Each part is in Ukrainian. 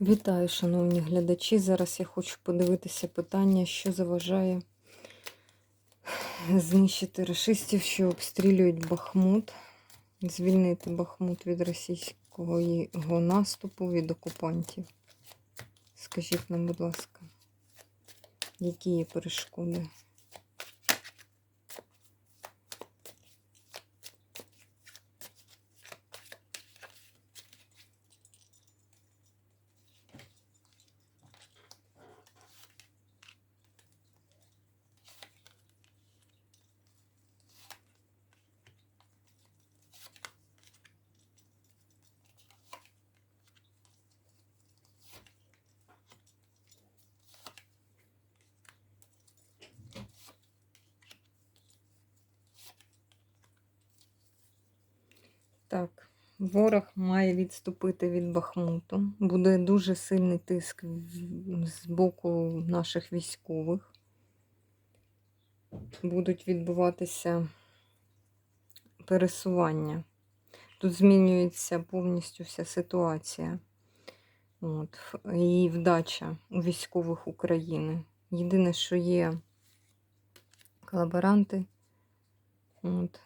Вітаю, шановні глядачі. Зараз я хочу подивитися питання, що заважає знищити рашистів, що обстрілюють Бахмут, звільнити Бахмут від російського його наступу, від окупантів. Скажіть нам, будь ласка, які є перешкоди? Так, ворог має відступити від Бахмуту. Буде дуже сильний тиск з боку наших військових. Будуть відбуватися пересування. Тут змінюється повністю вся ситуація. От, і вдача у військових України. Єдине, що є колаборанти. От.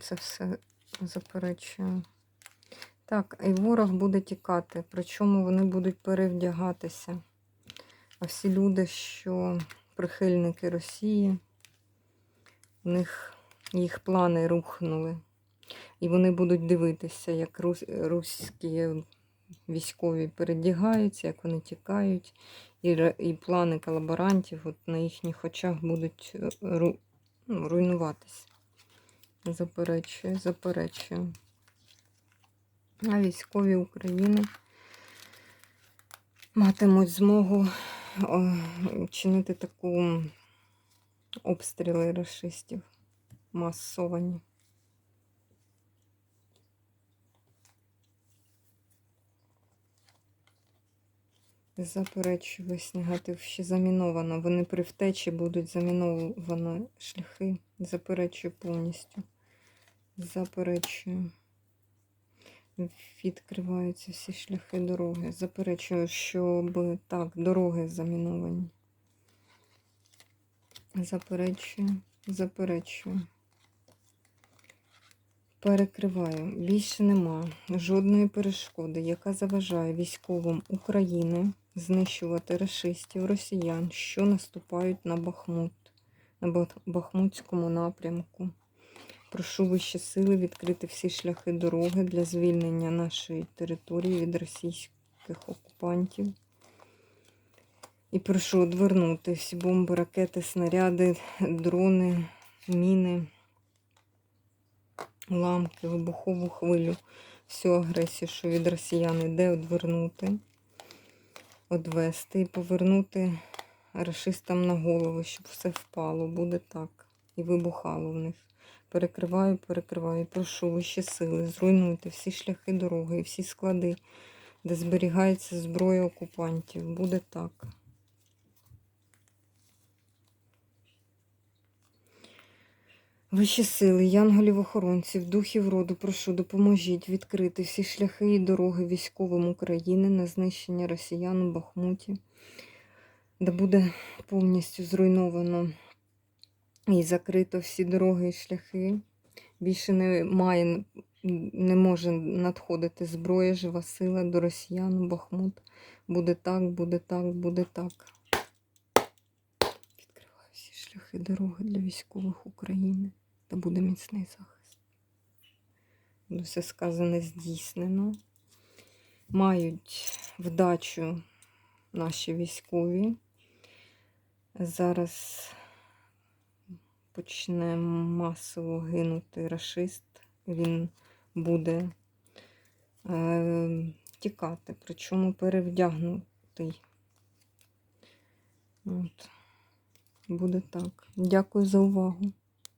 Це все заперечую. Так, і ворог буде тікати, причому вони будуть перевдягатися. А всі люди, що прихильники Росії, у них їх плани рухнули. І вони будуть дивитися, як рус, руські військові передягаються, як вони тікають, і, і плани колаборантів от на їхніх очах будуть е, ру, ну, руйнуватися. Заперечую, заперечую. А військові України матимуть змогу о, чинити таку обстріли расистів масовані. Заперечую весь негатив ще заміновано. Вони при втечі будуть заміновані шляхи. Заперечую повністю. Заперечую. Відкриваються всі шляхи дороги. Заперечую, щоб так, дороги заміновані. Заперечую, заперечую. Перекриваю. Більше нема жодної перешкоди, яка заважає військовим України знищувати рашистів, росіян, що наступають на Бахмут, на Бахмутському напрямку. Прошу вищі сили відкрити всі шляхи дороги для звільнення нашої території від російських окупантів. І прошу одвернути всі бомби, ракети, снаряди, дрони, міни, уламки, вибухову хвилю, всю агресію, що від росіян іде, одвернути, одвести і повернути рашистам на голову, щоб все впало. Буде так. І вибухало в них. Перекриваю, перекриваю. Прошу вищі сили, зруйнуйте всі шляхи дороги і всі склади, де зберігається зброя окупантів. Буде так. Вищі сили, янголів-охоронців, духів роду, прошу, допоможіть відкрити всі шляхи і дороги військовим України на знищення росіян у Бахмуті, де буде повністю зруйновано і закрито всі дороги і шляхи. Більше не має, не може надходити зброя, жива сила до росіян Бахмут. Буде так, буде так, буде так. Відкриваю всі шляхи дороги для військових України. Та буде міцний захист. Буде все сказане здійснено. Мають вдачу наші військові. Зараз почне масово гинути рашист. Він буде е, тікати, причому перевдягнутий. От. Буде так. Дякую за увагу.